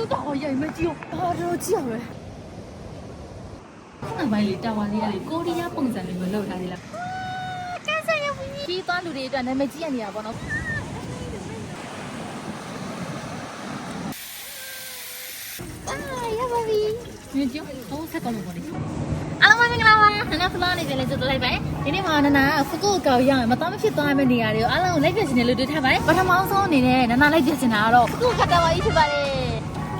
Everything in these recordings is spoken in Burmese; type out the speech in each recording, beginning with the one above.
တူတော်ရိုက်မကြည့်ဘာတော့ကြည့်ရပဲခုနပိုင်းလေးတာဝါလေးကလေကိုရီးယားပုံစံလေးမျိုးလောက်ထားသေးလားကဲဆန်ရဘူးကြီးသွားလူတွေအတွက်နာမည်ကြီးရနေတာပေါ့နော်အာရပါပြီမြင်ကြည့်ဟိုဆက်ကောင်းလို့ပေါ့လေအားလုံးမင်္ဂလာပါနနာဖလာနေတယ်လေကြည့်လိုက်ပါဒီနေ့မှာနနာဖကုတ်ကောက်ရအောင်မတော်မဖြစ်သွားမယ့်နေရာတွေကိုအားလုံးလိုက်ပြချင်တယ်လို့တွေ့ထားပါတယ်ပထမဆုံးအနေနဲ့နနာလိုက်ပြချင်တာကတော့ဖကုတ်ခတ်တာပါကြီးဖြစ်ပါတယ်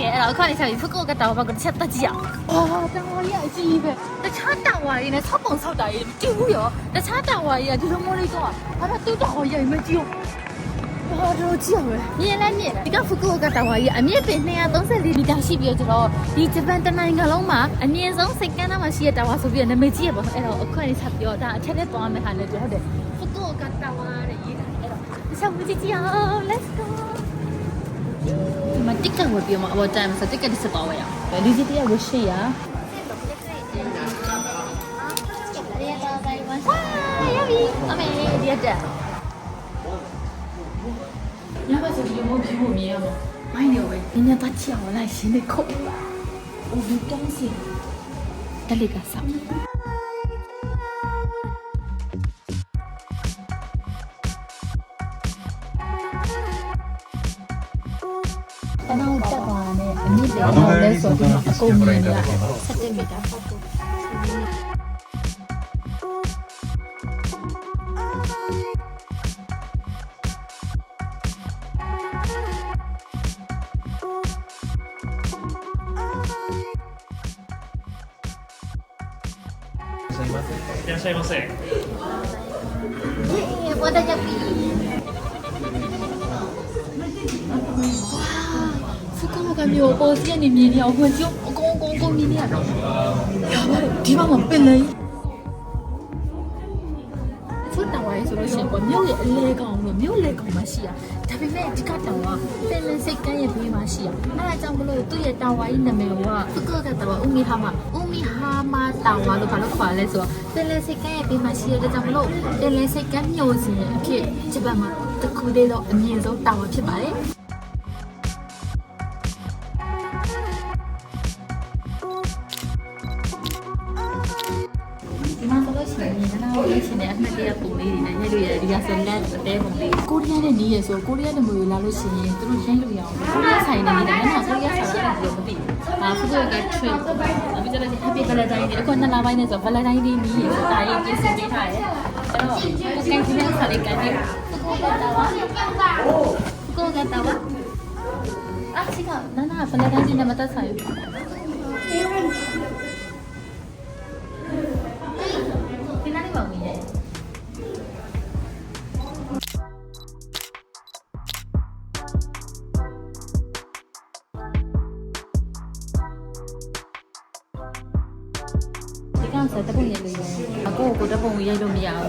ကဲအဲ့တော့အခါလေးဆက်ပြီးဖကုတ်ကတာဝါကတစ်ချက်တက်ကြည့်အောင်အာတာဝါကြီးအကြီးပဲတခြားတာဝါကြီးနဲ့ဆောက်ပုံဆောက်တာကြီးမကြည့်ဘူးရောတခြားတာဝါကြီးကဒီလိုမျိုးလေးတော့ဘာလို့တူတာဝါကြီးမကြည့်ဘူးဘာလို့ကြည့်ရလဲမြင်လဲမြင်တယ်ဒီကဖကုတ်ကတာဝါကြီးအမြင့်ပင်234မီတာရှိပြီးတော့ဒီဂျပန်တနိုင်ငံလုံးမှာအမြင့်ဆုံးစိတ်ကမ်းသားမှာရှိတဲ့တာဝါဆိုပြီးတော့နာမည်ကြီးရပေါ့အဲ့တော့အခါလေးဆက်ပြောဒါအထက်နဲ့သွားမယ်ဟာလည်းပြောတယ်ဖကုတ်ကတာဝါတဲ့ရေးတာအဲ့တော့ဆက်မကြည့်ကြအောင် let's go ဒီ မှာ ticket ဝယ်ပြီးတော့အပေါ်တိုင်းမှာ ticket တစ်စပါဝယ်ရအောင်ဒီစီတရဝယ်ရှိရရပြီအမေဒီရက်တက်ညဘက်ဆိုဒီလိုမျိုးပြဖို့မြင်ရမှာမိုင်းနေဝယ်နင်းနေတော့ချအောင်လိုက်ရှင်းနေခုတ်အိုဒီတန်းစီတလီကစားတ တယ်အမြင့်တ အောင်ဝင်ကြည့်အကုန်အကုန်အကုန်မြင်နေရတော့ရပါတယ်ဒီမှာမပင်လေသူတောင်ဝိုင်းဆိုလို့ရှိရင်ပေါ့မြို့ရဲ့အလဲကောင်လို့မြို့လဲကောင်မှရှိရဒါပေမဲ့ဒီကတောင်ကပင်လယ်စိတ်ကမ်းရဲ့ဘေးမှာရှိရအဲဒါကြောင့်မလို့သူ့ရဲ့တောင်ဝိုင်းနာမည်ကဖကောကတောင်ဝဦးမီဟာမဦးမီဟာမတောင်ဝါလို့ဘာလို့ခေါ်လဲဆိုတော့ပင်လယ်စိတ်ကမ်းရဲ့ဘေးမှာရှိရတဲ့ကြောင့်မလို့ပင်လယ်စိတ်ကမ်းမြို့စဉ်အဖြစ်ဂျပန်မှာတစ်ခုတည်းတော့အမြင့်ဆုံးတောင်ဝါဖြစ်ပါတယ် ဆိုလက်အသေးပုံလေးကိုရီးယားနဲ့နီးရဆိုကိုရီးယားနဲ့မျိုးလာလို့ရှိရင်သူတို့ရိုက်လို့ရအောင်ကိုရီးယားဆိုင်နေတယ်နနာကိုရီးယားဆိုင်ရတယ်လို့မသိဘူးအာဖူကက trip အပြီးတော့လည်း happy valentine day အခုနှစ်လပိုင်းနဲ့ဆို valentine day နီးရဆိုဒါရေးပြင်ဆင်ပေးထားတယ်အဲ့တော့ကိုကန်ဒီနဲ့ဆက်လေးကန်ပြီးကိုကတော့ကိုကတော့အာချိကနနာ valentine day နဲ့မသက်ဆိုင်ဘူး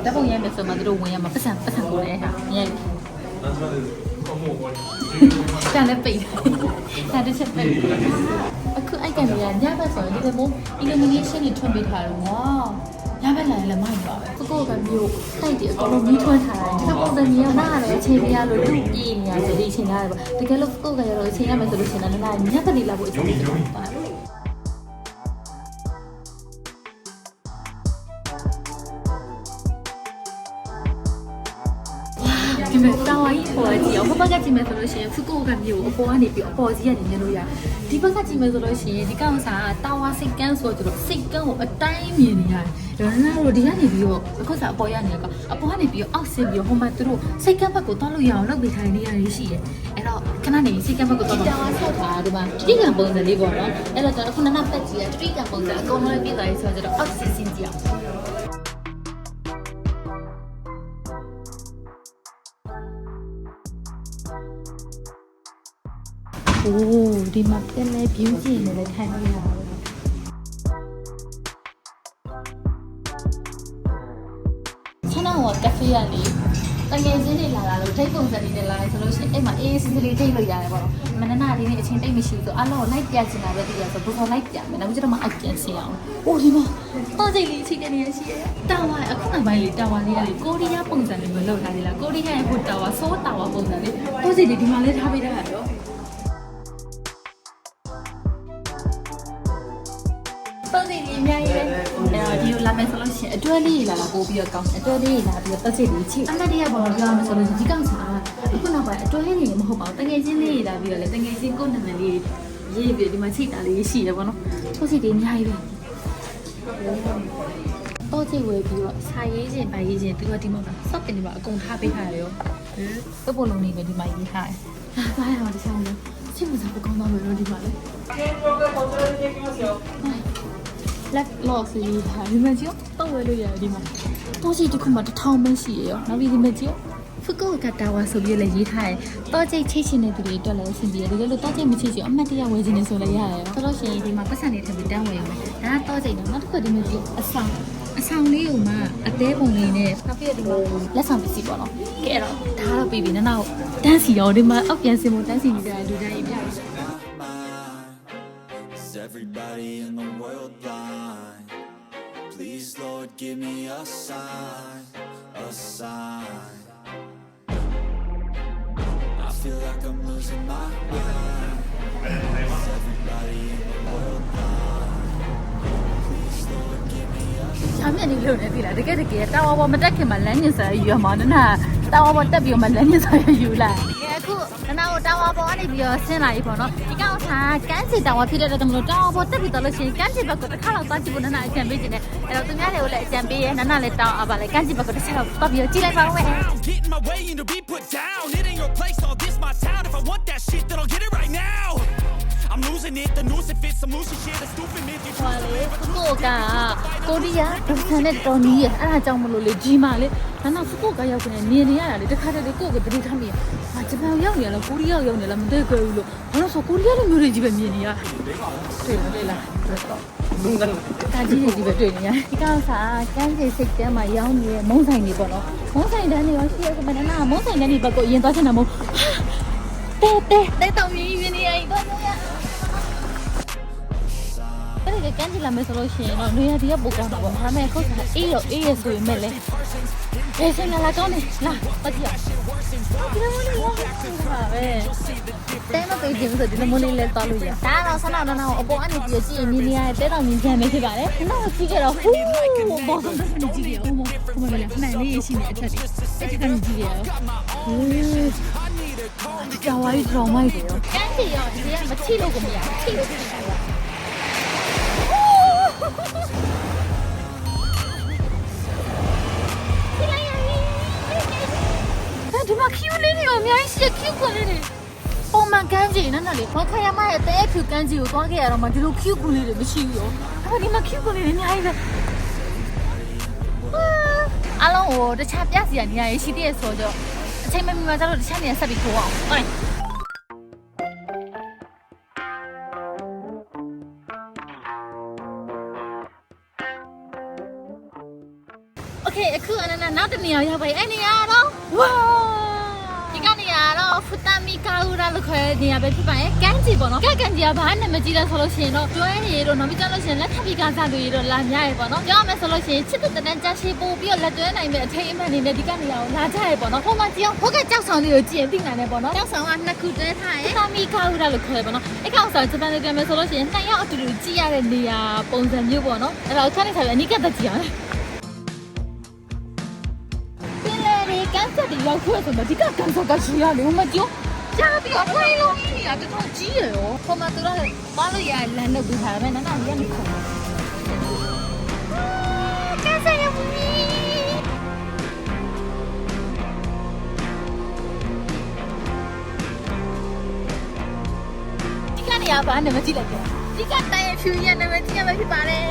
ရိုက်လို့မရဘူး။တပုံရိုက်မယ်ဆိုမှသူတို့ဝင်ရမှာပတ်စံပတ်စံကိုလည်းဟာရိုက်။တန်လည်းပိတ်။ဒါတစ်ချက်ပိတ်။အခုအိုက်ကန်တွေကညဘက်ဆိုရင်ဒီလိုမျိုး illumination တွေထွန်းပေးထားတယ်။ဝါး။ညဘက်လာရင်လည်းမိုက်ပါပဲ။ကိုကိုကမျိုးတိုက်တယ်အကုန်လုံးမီးထွန်းထားတယ်။ဒီလိုပုံစံမျိုးကနားရတယ်အချိန်ပြရလို့လူပြေးနေရတယ်ဒီအချိန်လားပေါ့။တကယ်လို့ကိုကိုကရတော့အချိန်ရမယ်ဆိုလို့ရှိရင်လည်းနားညဘက်လေးလာဖို့အချိန်ကြီးပါ တာဝါကြီးပေါ်ကြည့်အောင်ဘဘကကြည့်မယ်ဆိုလို့ရှိရင်ဖူကိုကမျိုးအပေါ်ကနေပြီးအပေါ်ကြီးကနေမြင်လို့ရဒီဘက်ကကြည့်မယ်ဆိုလို့ရှိရင်ဒီကောင်စားတာဝါစိတ်ကန်းဆိုတော့စိတ်ကန်းကိုအတိုင်းမြင်နေရတယ်ဒါနဲ့တော့ဒီကနေပြီးတော့အခုစားအပေါ်ရနေကအပေါ်ကနေပြီးတော့အောက်ဆင်းပြီးတော့ဟိုမှာသူတို့စိတ်ကန်းဘက်ကိုတောက်လို့ရအောင်လုပ်ပေးထားတဲ့နေရာတွေရှိတယ်အဲ့တော့ခဏနေစိတ်ကန်းဘက်ကိုတောက်တာဝါဆောက်တာဒီမှာတိကံပုံစံလေးပေါ့နော်အဲ့တော့ကျွန်တော်ခုနကပတ်ကြည့်ရတိကံပုံစံအကုန်လုံးပြည့်သွားပြီဆိုတော့အောက်ဆင်းဆင်းကြည့်အောင် โอ้ဒီမှာပြန်လဲ view ကြည့်နေလဲထိုင်လို့ရပါတယ်ဆန္ဒကကဖေးရလေတကယ်ချင်းတွေလာလာလို့ထိတ်ပုံစံတွေနဲ့လာတယ်ဆိုလို့ရှိရင်အဲ့မှာအေးအေးဆေးဆေးလေးထိတ်လို့ရတယ်ပေါ့နော်မနနာဒီနေ့အချိန်တိတ်မရှိဘူးဆိုအားလုံးလိုက်ပြချင်တာပဲတည်ရဆိုဘုံလိုက်ပြမယ်နောက်ကျတော့မှအပြန်ဆင်းအောင်။အိုဒီမှာတော့စိတ်လေးချိန်နေရရှိရဲ့။တာဝါအခုနောက်ပိုင်းလေးတာဝါလေးကလေကိုရီးယားပုံစံလေးမျိုးလောက်ထားသေးလား။ကိုရီးယားရဲ့ဟိုတာဝါဆိုးတာဝါပုံစံလေးတော့စိတ်လေးဒီမှာလေးထားပေးတာရော။ တော့စီဒီအများကြီးပဲအဲ့တော့ဒီလိုလာမယ်ဆိုလို့ရှိရင်အတွဲလေးလာလာပို့ပြီးတော့ကောင်းအတွဲလေးလာပြီးတော့တက်စီလေးချိအမတ်တရပေါ်တော့ပြောရမယ်ဆိုလို့ရှိရင်ဒီကောင်စာအခုနောက်ပိုင်းအတွဲလေးတွေမဟုတ်ပါဘူးတကယ်ချင်းလေးလာပြီးတော့လေတကယ်ချင်းကိုယ်နာမည်လေးရေးပြီးဒီမှာချိတာလေးရှိတယ်ပေါ့နော်တော့စီဒီအများကြီးပဲတော့ကြည့်ဝယ်ပြီးတော့စာရေးခြင်းဗာရေးခြင်းပြီးတော့ဒီမှာစော့တင်ဒီမှာအကုန်ထားပေးထားရရောဟမ်ပုံပုံလုံးလေးပဲဒီမှာရေးထားတယ်လာသွားရအောင်တခြားမျိုးချိမစားပကောင်းတော့မယ်တော့ဒီမှာလေလက် loss ရေးထားဒီမှာကြည့်တော့ဝယ်လို့ရတယ်ဒီမှာတော့ကြည့်တစ်ခုမှတစ်ထောင်ပဲရှိရရောနောက်ပြီးဒီမှာကြည့်ဖုကုကတာဝါဆိုပြီးလည်းရေးထားတယ်တော့ကြိတ်ချိတ်ချင်တဲ့သူတွေအတွက်လည်းအဆင်ပြေတယ်ဒီလိုလိုတော့ကြိတ်မချိတ်ချင်အမှတ်တရဝယ်ခြင်းနေဆိုလည်းရတယ်ဆိုတော့ရှိရင်ဒီမှာပတ်စံနေထပ်ပြီးတန်းဝယ်ရမယ်ဒါကတော့ကြိတ်တော့နောက်တစ်ခုဒီမှာကြည့်အဆောင်အဆောင်လေးကိုမှအသေးပုံလေးနဲ့နောက်ပြီးတော့ဒီမှာလက်ဆောင်ပစ္စည်းပေါ့နော်ကဲတော့ဒါတော့ပြီးပြီနောက်တန်းစီရောဒီမှာအောက်ပြန်စင်ဖို့တန်းစီနေကြတဲ့လူတိုင်းပြရစီ Is everybody in the world blind? Please, Lord, give me a sign, a sign. I feel like I'm losing my mind. Is everybody in the world blind? Please, Lord, give me a ချမ်းမြတ်နေလို့လည်းသိလားတကယ်တကယ်တာဝါပေါ်မတက်ခင်မှာလမ်းညင်စာယူရမှာနနာတာဝါပေါ်တက်ပြီးတော့မှလမ်းညင်စာယူလာအခုနနာကိုတာဝါပေါ်ကနေပြီးတော့ဆင်းလာပြီပေါ့နော်ဒီကောင် ကကန်းစီတာဝါဖြစ်တဲ့အတွက်မလို့တာဝါပေါ်တက်ပြီးတော့လို့ရှိရင်ကန်းစီဘက်ကတစ်ခါတော့သွားကြည့်ဖို့နနာအကြံပေးခြင်းနဲ့အဲ့တော့သူများတွေကိုလည်းအကြံပေးရဲနနာလည်းတောင်းအပ်ပါလေကန်းစီဘက်ကတစ်ချက်တော့သွားပြီးတော့ကြည့်လိုက်ပါဦးမယ် Get in my way and to be put down. It ain't your place, all this my town. If I want that shit, then I'll get it right now. I'm losing it, the noose it fits, I'm losing shit, a stupid myth. You ဟောလေဖုကိုကကိုရီးယားဒုစန်နဲ့တော်နီးရဲ့အဲ့ဒါကြောင့်မလို့လေကြီးမာလေနာနာဖုကိုကရောက်နေမြင်နေရတာလေတခါတည်းကိုကိုတတိထားမိရဟာဂျပန်ရောက်နေရလားကိုရီးယားရောက်နေလားမသိကြဘူးလို့ဘာလို့ဆိုကိုရီးယားလိုမျိုးတွေကြီးပဲမြင်နေရတွေ့လားတွေ့လားတွေ့တော့တာကြီးတွေကြီးပဲတွေ့နေရဒီကောင်စားကန်းစီစိတ်ထဲမှာရောင်းနေတဲ့မုံဆိုင်တွေပေါ့နော်မုံဆိုင်တန်းတွေရောရှိရကမနာမုံဆိုင်တန်းတွေဘက်ကိုအရင်သွားချင်တာမဟုတ်တဲတဲတဲတောင်မြ ကကန်ချီလာမယ်ဆိုလို့ရှိရင်တော့နေရာဒီကပိုကောင်းတာပေါ့ဒါပေမဲ့ခုတ်စားအေးရောအေးရဆိုရင်မဲ့လေဘယ်စင်လာလာကောင်းနေလာပတ်ကြည့်ဒီလိုမျိုးလေးရောပါပဲတဲမပေးခြင်းဆိုဒီလိုမျိုးလေးလဲတောက်လို့ရဒါတော့ဆန္ဒတော့တော့အပေါ်အနေပြီးကြည့်ရင်မြင်နေရတဲ့တဲတော်မြင်ချမ်းနေဖြစ်ပါတယ်နောက်ကြည့်ကြတော့ဟူးဘောဆုံးနေကြည့်ရအောင်ဘုမဘယ်လဲမှန်လေးရှိနေအထက်ဒီအဲ့ဒီကနေကြည့်ရအောင်ဟူးကြောင်ဝိုင်းထောင်မိုက်တယ်ရောကန်ချီရောဒီကမချိလို့ကိုမရချိလို့ဖြစ်နေ တာ ဒီမှာ Q လေးတွေအများကြီးရှိ Q ခွန်လေးတွေပုံမှန်ကန်းကြီးနော်နော်လေဘောခရမရဲ့တဲ Q ကန်းကြီးကိုသွားခဲ့ရတော့မှဒီလို Q ခွန်လေးတွေမရှိဘူးရောအဲ့ဒီမှာ Q ခွန်လေးတွေအများကြီးပဲအလုံးကိုတခြားပြစီရနေရာရရှိသေးရဆိုတော့အချိန်မမီမှာကျတော့တခြားနေရာဆက်ပြီးခိုးအောင်ဟုတ် โอเคအခုအနန္ဒနောက်တစ်နေရာရောက်ပါပြီအဲ့နေရာတော့ဝါဒီကနေရာတော့ ဖူတာမီကာဦးရာလို့ခေါ်တဲ့နေရာပဲဖြစ်ပါရဲ့ကန်းကြီးပေါ့နော်ကကန်းကြီးကဘာနဲ့မကြည့်လဲဆိုလို့ရှိရင်တော့တွဲနေရတော့နောက်ပြီးကြလို့ရှိရင်လက်ထပ်ပြီးကစားလို့ရတော့လာများရပေါ့နော်ပြောရမယ်ဆိုလို့ရှိရင်ချစ်တဲ့တန်းကြရှိပို့ပြီးတော့လက်တွဲနိုင်မဲ့အထိတ်အမှန်နေနဲ့ဒီကနေရာကိုလာကြရပေါ့နော်ဟိုမှာကြည့်အောင်ဟိုကကြောက်ဆောင်လေးကိုကြည့်ရင်သိနိုင်တယ်ပေါ့နော်ကြောက်ဆောင်ကနှစ်ခုတွဲထားရဲ့ဖူတာမီကာဦးရာလို့ခေါ်ရပေါ့နော်အဲ့ကောင်ဆောင်ဂျပန်လိုပြန်မယ်ဆိုလို့ရှိရင်နှစ်ယောက်အတူတူကြည့်ရတဲ့နေရာပုံစံမျိုးပေါ့နော်အဲ့တော့ခဏနေစားပြီးအနိကတက်ကြည့်အောင် ကန်ဆက်တွေရောက်ခွဲဆိုတော့ဒီကကန်ဆက်ကရှိရလေမကျော်ကြားပြီးတော့ဝိုင်းလုံးကြီးနေတာတော်တော်ကြီးရရောဟိုမှာသူတို့ပါလို့ရလမ်းတော့ပြီးထားတယ်နာနာရနေခုံကန်ဆက်ရဘူးဒီကနေရပါနဲ့မကြည့်လိုက်ကြဒီကတိုင်ရဖြူရနာမည်ကြီးရမယ်ဖြစ်ပါတယ်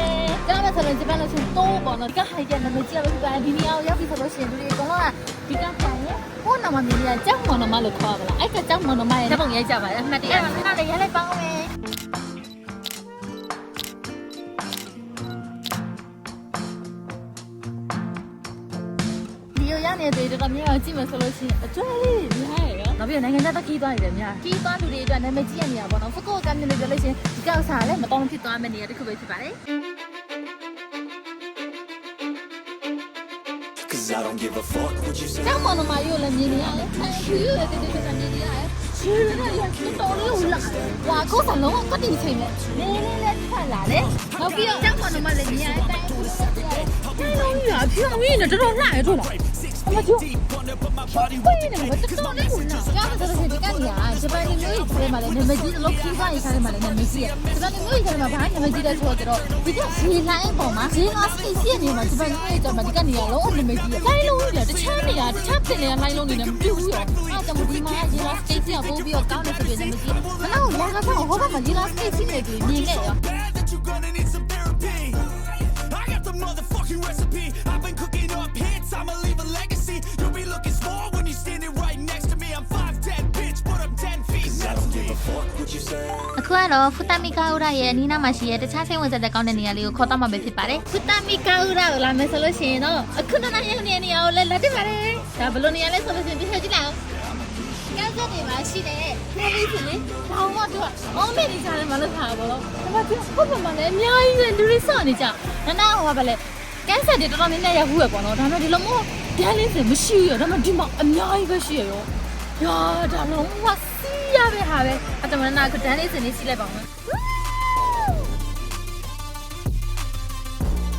။ဒါမှဆိုလို့ဂျပန်လို့ဆိုတော့ပေါ့နော်ဒီကဟိုက်ရနာမည်ကြီးရမယ်ဖြစ်ပါတယ်ဒီနေရာကိုရောက်ပြီဆိုလို့ရှိရင်ဒီအကုန်လုံးက ဒီကတိုင်ရဟိုနာမမြင်ရကြောက်မော်နမလို့ခေါ်ပါလားအဲ့ကကြောက်မော်နမရဲ့ဓာတ်ပုံရိုက်ကြပါလားအမှတ်တရအဲ့ဒါလည်းရလိုက်ပါဦးမယ်ဒီရရနေတဲ့တော်တော်များများကြည့်မယ်ဆိုလို့ရှိရင်အကျွမ်းလေးတွေများရယ်နော်နောက်ပြီးနိုင်ငံခြားတခီးသွားနေတယ်များခီးသွားလူတွေအတွက်နာမည်ကြီးရနေရပါတော့ဖကိုကမ်းနေလို့ပြောလို့ရှိရင်ဒီကောက်စားလည်းမတော်မဖြစ်သွားမယ့်နေရာတစ်ခုပဲဖြစ်ပါတယ် Cause I don't give a fuck what you say. ကျောင်းမောင်နှမရို့လည်းမြင်နေရတယ်။အဲဖြူရို့လည်းတိတိကျကျမြင်နေရတယ်။ရှင်ရရရတော်တော်လေးကိုလာဟွာကိုယ်ကလုံးဝကတိချိန်နဲ့နင်းလေးလေးထွက်လာတယ်နောက်ပြီးတော့ကျောင်းပေါ်တော့မှလည်းမြင်ရတဲ့အတိုင်းအခုဆက်ပြရတယ်ဟဲ့လုံးကြီးကအဖြူအောင်ကြီးနဲ့တော်တော်လှရဲတို့လားအမကျိုး ဘယ်နဲ့မတော်တော်လေးကိုလာကျောင်းဆိုတော့ဒီကနေကဂျပန်လူမျိုးကြီးထဲမှာလည်းနာမည်ကြီးလို့ခီးစားရေးထားတယ်မှာလည်းနာမည်ကြီးရဂျပန်လူမျိုးကြီးထဲမှာဘာနာမည်ကြီးလဲဆိုတော့ဒီကရေလိုင်းပေါ်မှာရေငါစကိစီနေမှာဂျပန်လူမျိုးကြီးထဲမှာဒီကနေကလုံးဝနာမည်ကြီးရလိုင်းလုံးကြီးတခြားနေရာတခြားပင်လေလိုင်းလုံးနေနဲ့မပြူဘူးရောအဲ့ဒါမှဒီမှာရေလာစကိစီကပို့ပြီးတော့ကောင်းတယ်ဆိုပြီးနာမည်ကြီးမနောက်လာကတော့ဟောကမှာရေလာစကိစီနေပြီးမြင်ခဲ့ရော Bad that you're gonna need some therapy. I got the motherfucking recipe. အခုကတော့ဖူတာမီကာဥရရဲ့အနီးနားမှာရှိတဲ့တခြားစိတ်ဝင်စားတဲ့ကောင်းတဲ့နေရာလေးကိုခေါ်တော့မှာပဲဖြစ်ပါတယ်ဖူတာမီကာဥရကိုလာမယ်ဆိုလို့ရှိရင်တော့အခုနောက်နောက်ရောက်နေတဲ့နေရာကိုလည်းလာတက်ပါတယ်ဒါဘယ်လိုနေရာလဲဆိုလို့ရှိရင်ပြည့်စုံကြည့်လိုက်အောင်ကျောက်ကနေမှာရှိတဲ့နာမည်ဖြစ်လေဘာမှတော့အောင်းမေနေကြတယ်မလို့ခါပါတော့ဒါမှပြောဟုတ်ပါမှာလည်းအများကြီးပဲလူတွေစောင့်နေကြနာနာဟိုကပဲလေကန်းဆာတွေတော်တော်များများရခုရပေါ့နော်ဒါမှဒီလိုမျိုးဒန်လင်းစင်မရှိဘူးရဒါမှဒီမှာအများကြီးပဲရှိရရောညာဒါလုံးဝစ ဟာပဲအတမနာကဒန်းလေးစင်လေးစီးလိုက်ပါဦး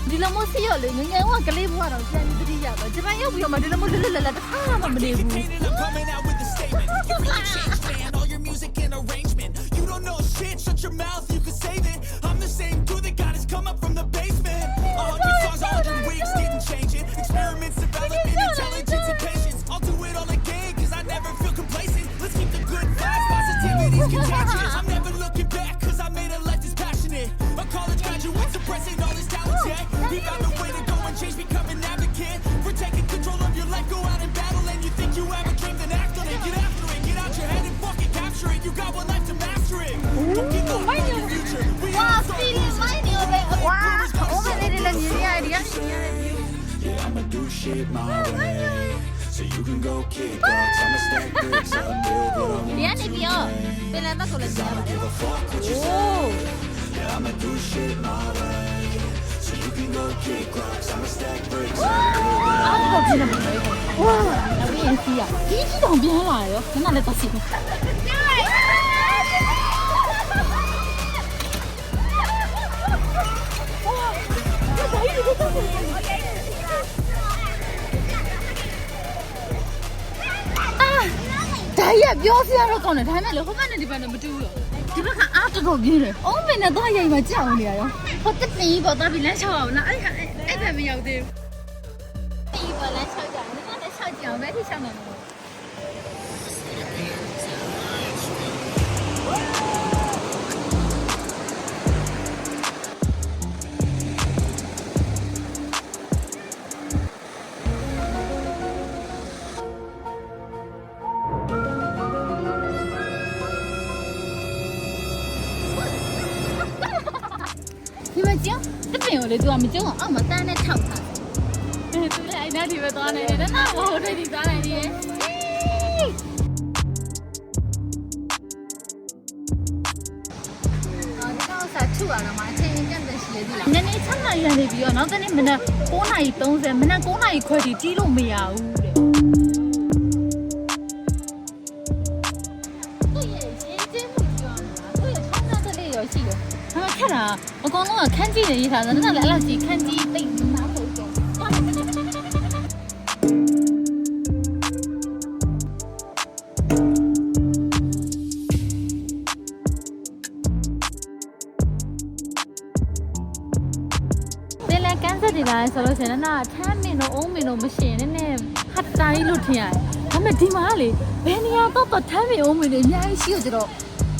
ဒီလိုမျိုးစီရလေငငယ်ကကလေးဘွားတော့ပြန်ပြီးတတိယပဲဂျပန်ရောက်ပြီးတော့မှဒီလိုမျိုးလက်လက်လက်တစ်ခါမှမနေဘူး your mouth, you can save it. I'm the same dude that got his come up from the bed. So you can go kick rocks I'ma stack bricks up Build what I ဒီ want ကနေပြီးတော့ပင်လယ်ဘက်ကိုလည်းကြည့်ရ ဒီကြီးတောင်ပြန်လာရောခဏလည်းတော့စီးဒါကြီးကပြောစရာတော့ကောင်းတယ်ဒါပေမဲ့လေဟိုဘက်နဲ့ဒီဘက်နဲ့မတူဘူးရောဒီဘက်ကအားတော်တော်ပြင်းတယ်အုံးမင်းနဲ့သွားရိုက်မှကြောက်နေရရောဟိုတက်ပင်ကြီးပေါ်သွားပြီးလမ်းလျှောက်အောင်နော်အဲ့အဲ့အဲ့ဘက်မရောက်သေးဘူးဒီပေါ်လမ်းလျှောက်ကြတယ်နော်လည်းလျှောက်ကြအောင်ပဲထိလျှောက်နေမှာဒီ လေသူကမကျုံအောင်အောက်မှာတန်းနဲ့ထောက်ထားတယ်။သူလည်းအဲ့ဒါဒီပဲသွားနေတယ်။နားမဟုတ်တယ်ဒီသွားနေတယ်။အော်ဒီကောင်စားထူရတော့မှအချိန်ကြန့်တဲ့ရှိလေဒီလား။နည်းနည်း6နာရီရနေပြီးတော့နောက်တနေ့မနက်9နာရီ30မနက်9နာရီခွဲထိတီးလို့မရဘူးတဲ့။သူ့ရဲ့ရင်းချင်းမှုပြောနေတာသူ့ရဲ့ထောင်းသားကလေးရောရှိတယ်။ ဒါမှခက်တာအကောင်လုံးကခန်းကြီးနေရေးထားတယ်။ဒါနဲ့လည်းအဲ့လိုကြီးခန်းကြီးတိတ်နားဖို့ကြောပင်လယ်ကန်းဆက်တွေလာရင်ဆိုလို့ရှိရင်နာထမ်းမင်တို့အုံးမင်တို့မရှိရင်နည်းနည်းဟတ်တာကြီးလို့ထင်ရတယ်။ဒါပေမဲ့ဒီမှာကလေဘယ်နေရာတော့တော့ထမ်းမင်အုံးမင်တွေအများကြီးရှိရကြတော့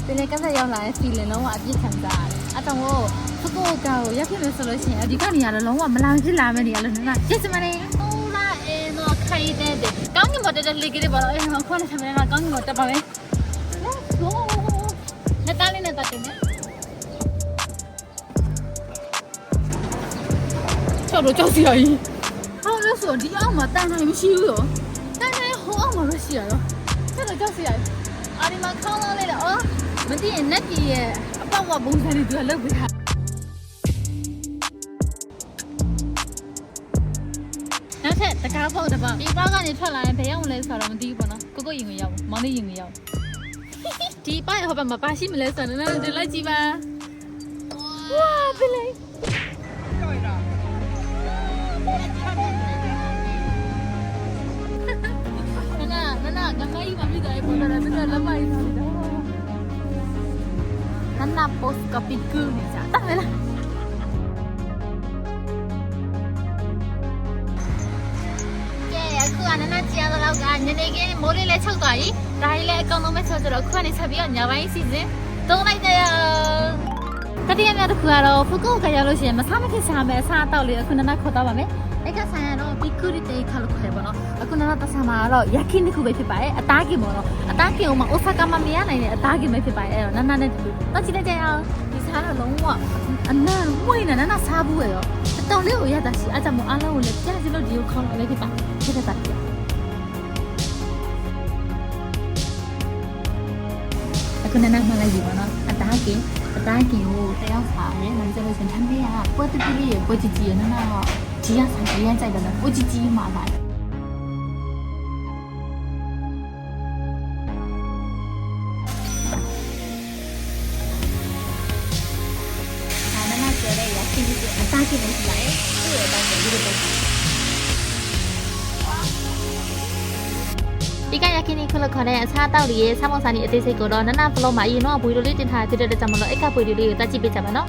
ပင်လယ်ကန်းဆက်ရောက်လာရင် feeling လုံးဝအပြည့်ခံစားရတယ်။ အတောင်ကိုဖကိုကာကိုရက်ဖြစ်မယ်ဆိုလို့ရှိရင်အဒီကနေရာလည်းလုံးဝမလောင်ဖြစ်လာမယ့်နေရာလို့နာရက်စမနေဟိုလာအဲတော့ခိုင်တဲ့တဲ့ကောင်းကင်မတက်တဲ့လေကလေးပါတော့အဲဟောခေါင်းနဲ့ဆမနေကကောင်းကင်မတက်ပါမယ်။ Let's go နဲ့တားလေးနဲ့တက်တယ်ကြောက်တော့ကြောက်စီရကြီး။ဟာလို့ဆိုဒီအောက်မှာတန်တိုင်းမရှိဘူးရော။တန်တိုင်းဟိုအောက်မှာပဲရှိရရော။ကြောက်တော့ကြောက်စီရကြီး။အာဒီမှာခေါင်းလောင်းလေးတော့အော်မသိရင်နက်ကြီးရဲ့ အပေါက်ကပုံစံလေးသူကလုပ်ပေးတာ။နောက်ထပ်တကားပေါက်တစ်ပေါက်ဒီပေါက်ကနေထွက်လာရင်ဘယ်ရောက်မလဲဆိုတော့မသိဘူးပေါ့နော်။ကိုကိုရင်ကိုရောက်မောင်လေးရင်ကိုရောက်ဒီပိုင်ဟောပါမပါရှိမလဲဆိုတော့နည်းနည်းလိုက်ကြည့်ပါဝါဘယ်လဲနနာနနာငငယ်ကြီးမမိတယ်ပေါ်လာတယ်နနာလက် မကြီးမိတယ်နနာပိုစကပီကူနေကြတာလေကဲအခုကနနကြရတော့ကညနေခင်းမိုးလေးလည်းချုပ်သွားပြီဒါကြီးလည်းအကောင်လုံးပဲဆိုတော့ခုကနေဆက်ပြီးတော့ညပိုင်းစီစဉ်သုံးလိုက်ကြရတတိယမြောက်တစ်ခုကတော့ဖူကုတ်ကရောက်လို့ရှိရင်မဆားမဖြစ်စားမယ်အစားအသောက်လေးအခုနနခေါ်တော့ပါမယ်အဲ့ကဆိုင်က တော့ဘီကူရီတေခါလို့ခေါ်ရပါတော့အခုနနတဆာမှာတော့ယခိနှစ်ခုပဲဖြစ်ပါတယ်အသားကင်ပေါ့နော်အသားကင်ကမှအိုဆာကာမှာမရနိုင်တဲ့အသားကင်ပဲဖြစ်ပါတယ်အဲ့တော့နနနဲ့တူတော့ကြည့်လိုက်ကြရအောင်ဒီစားတော့လုံးဝအနံ့ဝိနေနနစားဘူးရောအတော်လေးကိုရတာရှိအားကြောင့်မအားလုံးကိုလည်းကြားစလို့ဒီကိုခေါင်းလိုက်ဖြစ်ပါဖြစ်တဲ့တာပြအခုနနမှလိုက်ပြီပေါ့နော်အသားကင်အသားကင်ကိုတယောက်စားတယ်နောက်ကျလို့ရှင်ထမ်းပေးရပွဲတူတူလေးရပွဲကြီးကြီးရန နတော့ကြီးရဆိုင်ကြီးရကြိုက်တယ်ပွဲကြီးကြီးမှလာတယ်ဒါနနကျတဲ့ရခင်ကြီးအသားကင်ကိုရှိလိုက်သူ့ရဲ့အသားကင်ဒီလိုပဲဒီကရခင်နီခလခေါ်တဲ့အစားတောက်တွေရဲ့ဆောင်းမဆန်ဒီအသေးစိတ်ကိုတော့နနဘလော့မှာအရင်တော့ဘွေလိုလေးတင်ထားတဲ့တဲ့ကြောင့်မလို့အိတ်ကဘွေလေးကိုတက်ကြည့်ပေးကြပါနော်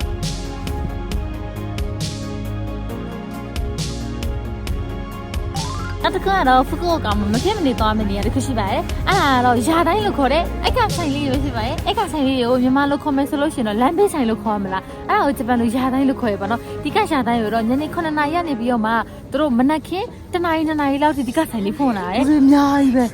နောက်တစ်ခါတော့ဖူကုတ်ကောင်မဖြစ်မနေသွားမယ့်နေရာတစ်ခုရှိပါတယ်အဲ့ဒါကတော့ယာတိုင်းလို့ခေါ်တဲ့အိတ်ကဆိုင်လေးတွေရှိပါတယ်အိတ်ကဆိုင်လေးကိုမြန်မာလိုခေါ်မယ်ဆိုလို့ရှိရင်တော့လမ်းဘေးဆိုင်လို့ခေါ်မလားအဲ့ဒါကိုဂျပန်လိုယာတိုင်းလို့ခေါ်ရပါတော့ဒီကယာတိုင်းကိုတော့ညနေ9နာရီကနေပြီးတော့မှသူတို့မနက်ခင်းတနာရီ2နာရီလောက်ထိဒီကဆိုင်လေးဖွင့်လာတယ်သူအများကြီးပဲ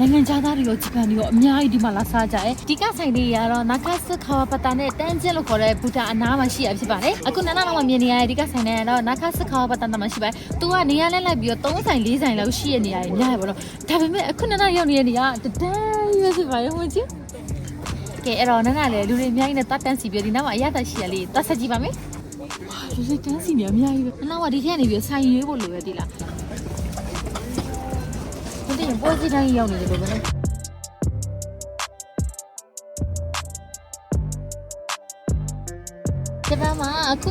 နိုင်ငံခြားသားတွေရောဂျပန်တွေရောအများကြီးဒီမှာလာစားကြတယ်ဒီကဆိုင်လေးကတော့နာကာဆခါဝပတာနဲ့တန်းကျင်းလို့ခေါ်တဲ့ဘူတာအနားမှာရှိရဖြစ်ပါတယ်အခုနနတော့မြင်နေရတဲ့ဒီကဆိုင်လေးကတော့နာကာဆခါဝပတာမှာရှိပါတယ်သူကနေရာလဲလိုက်ပြီးတော့3ဆိုင်4ဆိုင်လောက်ရှိရနေရတယ်များရပါတော့ဒါပေမဲ့အခုနနရောက်နေတဲ့နေရာတဒန်းရွေးဖြစ်ပါတယ်ဟုတ်ချင်းကဲအဲ့တော့နနလည်းလူတွေအများကြီးနဲ့တတ်တန်းစီပြီးဒီနောက်မှာအရသာရှိရလေးတတ်ဆက်ကြည့်ပါမယ်လူတွေတန်းစီနေအများကြီးပဲနနကဒီထက်နေပြီးဆိုင်ရွေးဖို့လိုပဲဒီလား ဒီတင်ပွဲစီတိုင်းရောက်နေတယ်လို့ပဲနော်ဂျပန်မှာအခု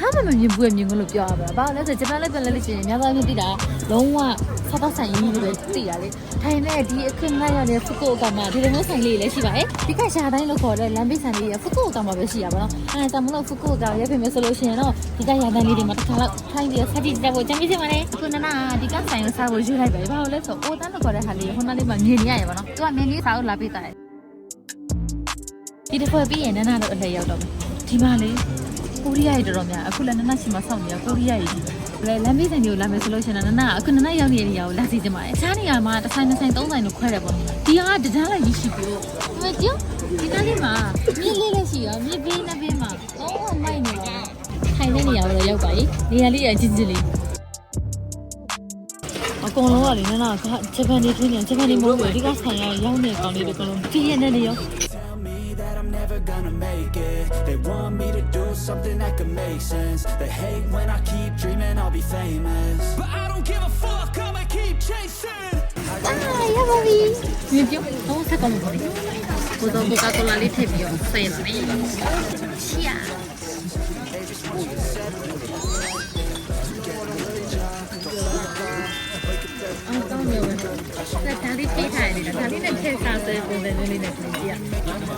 မြင်နေရတဲ့မြင်ကွင်းကတခါမှမမြင်ဘူးရဲ့မြင်ကွင်းလို့ပြောရပါဘာလို့လဲဆိုဂျပန်လည်းပြန်လဲလို့ရှိရင်များသောအားဖြင့်သိတာလုံးဝဆောက်တော့ဆိုင်ကြီးလို့ပဲသိတာလေထိုင်တဲ့ဒီအခင်းလိုက်ရတဲ့ဖုကုတ်ကမှာဒီလိုမျိုးဆိုင်လေးလည်းရှိပါတယ်ဒီကရှာတိုင်းလို့ခေါ်တဲ့လမ်းဘေးဆိုင်လေးရဖုကုတ်ကမှာပဲရှိရပါတော့အဲဒါမှမဟုတ်ဖုကုတ်ကရက်ပြင်မယ်ဆိုလို့ရှိရင်တော့ဒီကရာတိုင်းလေးတွေမှာတစ်ခါတော့ထိုင်ပြီးဆက်ကြည့်ကြဖို့ကြံပြီးစီမလဲအခုနနာဒီကဆိုင်ကိုစားဖို့ယူလိုက်ပဲဘာလို့လဲဆိုအိုတန်းလို့ခေါ်တဲ့ဟာလေးဟိုနားလေးမှာမြင်နေရရပါတော့သူကမြင်လေးစားကိုလာပေးတာဒီတစ်ခွက်ပြီးရင်နနာတော့အလှည့်ရောက်တော့မယ်ဒီမှာလေ ကိုရီးယားရေတော်တော်များအခုလည်းနနာစီမှာစောင့်နေရကိုရီးယားရေကြီးဘယ်လမ်းမေးဆိုင်တွေကိုလာမယ်ဆိုလို့ရှိရင်နနာအခုနနာရောက်နေတဲ့နေရာကိုလာစီချင်ပါတယ်အခြားနေရာမှာတစ်ဆိုင်တစ်ဆိုင်သုံးဆိုင်လို့ခွဲတယ်ပေါ့ဒီဟာတန်းလိုက်ရရှိပြီးတော့မကြည့်ဒီနားလေးမှာမြင်းလေးလည်းရှိရောမြင်းဘေးနှစ်ဘေးမှာတော့မိုက်နေတော့ထိုင်တဲ့နေရာကိုတော့ရောက်ပါပြီနေရာလေးရချင်းချင်းလေးအကုန်လုံးကလေနနာကဂျပန်နေထွင်းနေဂျပန်နေမဟုတ်ဘူးဒီကဆိုင်ရရောက်နေကောင်လေးတွေအကုန်လုံးပြည့်ရတဲ့နေရော Tell me that I'm never gonna make it They want me to do something that could make sense They hate when I keep dreaming I'll be famous But I don't give a fuck, I'ma keep chasing. အာရပါပြီမြင်ပြုံးတော့ဆက်ကောင်းပါလိမ့်ဘုတော့ဘက ဝဲဒါဒါလေးထိထားရတယ်ဒါလေးနဲ့ထည့်စားတဲ့ပုံစံမျိုးလေးနဲ့ပြင်ကြည့်ရ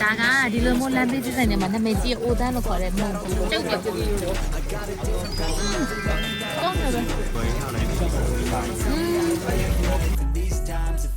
ဒါကဒီလိုမျိုးလမ်းဘေးစစ်ဆိုင်တွေမှာနာမည်ကြီးအိုတန်းလို့ခေါ်တဲ့မုံကျုပ်ပြုတ်ကောင်းတယ်ပဲอืม These times it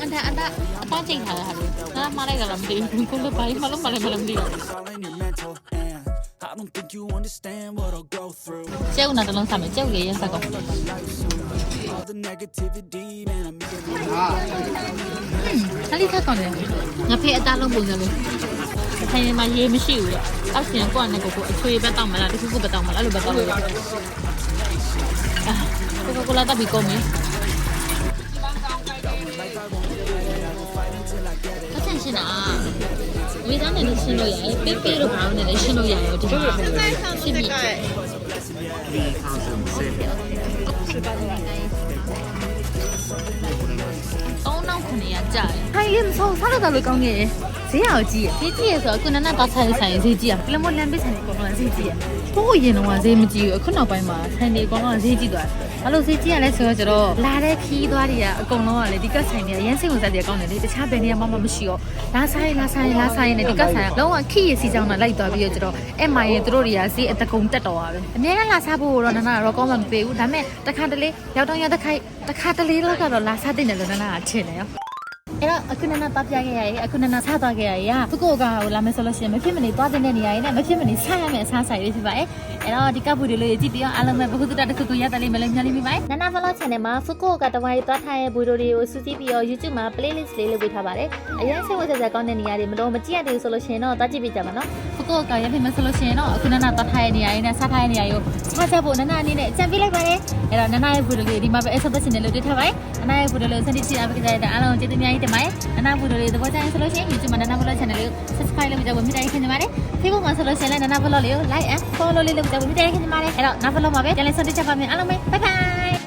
anh ta anh ta có chuyện hả hả? Nó mà đây là làm gì? Mình cũng được bay mà lúc mà lại mà làm gì? Chéo nào tao lần sao mà chéo gì sao còn Hả đi khác còn này Ngập hệ ta luôn buồn rồi. Luôn Thay mà dê mới xỉu rồi Tao chỉ nói qua này của cô Thuê bà tông mà là đi khu bà tông mà là lùi bà tông rồi. They want me to settle အတာအတာအပန်းချိန်ထားတာဟာလေငါမှလိုက်တာလားမသိဘူးကိုလည်းပိုင်းမလို့မလည်းမလည်းမသိဘူး It's all in your mental And I don't think you understand what I'll go through. ကျုပ်နာတလုံးစားမယ်ကျုပ်ရဲ့ရက်ဆက်ကော All the negativity, man, I'm making ခလေးထက်ကောင်းတယ်ငါဖေးအသားလုံးပုံစံလို့ထိုင်နေမှာရေးမရှိဘူးလေအောက်ရှင်ကိုကလည်းကိုကိုအချွေပဲတောက်မလားတခုခုပဲတောက်မလားအဲ့လိုပဲတောက်လို့ကိုကိုကိုလာတပ်ပြီးကုန်ပြီအဆင်ရှင်းတာဝေးသားနဲ့လည်းရှင်းလို့ရတယ်ပေးပေးလို့ဘာလို့လဲရှင်းလို့ရတယ်ဒီလိုရှင်းပြီတောင်းတော့ခုနေရကြာတယ်။ဟိုင်လေးမဆောစားတော့လည်းကောင်းနေတယ်။ဈေးရောကြီးရ။ဈေးကြီးရဆိုတော့ခုနကပါဆိုင်ဆိုင်ဈေးကြီးရ။ပလမိုလန်ပစ်ဆိုင်ကောင်းကဈေးကြီးရ။ဘိုးရင်တော့ဈေးမကြီးဘူး။အခုနောက်ပိုင်းမှာဆိုင်တွေကောင်းကဈေးကြီးသွားတယ်။ ဘာလို့ဈေးကြီးရလဲဆိုတော့ကျတော့လာတဲ့ခီးသွားတွေကအကုန်လုံးကလေဒီကတ်ဆိုင်တွေကရမ်းစိတ်ဝင်စားတွေကောင်းတယ်လေ။တခြားဘယ်နေရာမှမရှိတော့လာဆိုင်လာဆိုင်လာဆိုင်နဲ့ဒီကတ်ဆိုင်ကလုံးဝခီးရစီချောင်းနဲ့လိုက်သွားပြီးတော့ကျတော့အဲ့မိုင်းတို့တွေကဈေးအတကုံတက်တော်ပါပဲ။အများကလာစားဖို့တော့နနာတော့ကောင်းမှမပေးဘူး။ဒါပေမဲ့တခါတလေရောက်တော့ရောက်တစ်ခိုက်တခါတလေတော့ကတော့လာစားတဲ့တယ်လို့နနာကထင်တယ်ရော အဲ့တော့အခုနနတပ်ပြခဲ့ရရင်အခုနနစားသွားခဲ့ရရင်ဖကုတ်ကကိုလာမယ်ဆိုလို့ရှိရင်မဖြစ်မနေသွားတဲ့နေရာရင်လည်းမဖြစ်မနေစားရမယ်အစားဆိုင်လေးဖြစ်ပါတယ်အဲ့တော့ဒီကပ်ပူတွေလေးကြည့်ပြီးတော့အားလုံးပဲဘုသူတတခုခုရတဲ့လေးမလေးမျှလေးမိပါတယ်နန vlog channel မှာဖကုတ်ကတဝိုင်းသွားထားရဲ့ဘူတို့တွေကိုစူးစီးပြီးတော့ YouTube မှာ playlist လေးလုပ်ပေးထားပါတယ်အရင်စိတ်ဝင်စားစရာကောင်းတဲ့နေရာတွေမလို့မကြည့်ရသေးဘူးဆိုလို့ရှိရင်တော့သွားကြည့်ပေးကြပါနော်ဖကုတ်ကရဖြစ်မယ်ဆိုလို့ရှိရင်တော့အခုနနသွားထားရဲ့နေရာရင်နဲ့စားထားရဲ့နေရာကိုစားချက်ဖို့နနအနေနဲ့ကြံပေးလိုက်ပါတယ်အဲ့တော့နနရဲ့ဘူတို့လေးဒီမှာပဲအဆက်သက်ရှင်နေလို့တွေ့ထားပါတယ်နနရဲ့ဘူတို့လေးစနေချီအားပေးကြတဲ့အားလုံးကျေးဇူးများကြီးတင်ပါတယ်နနဘူတို့လေးသဘောကျရင်ဆိုလို့ရှိရင် YouTube မှာနန vlog channel လေးကို subscribe လုပ်ကြဖို့မြစ်တာခင်ကြပါတယ် Facebook မှာဆိုလို့ရှိရင်လည်းနန vlog လေးကို like and follow လေးလုပ်ကြဖို့မြစ်တာခင်ကြပါတယ်အဲ့တော့နောက် vlog မှာပဲပြန်လည်ဆုံတွေ့ကြပါမယ်အားလုံးပဲ bye bye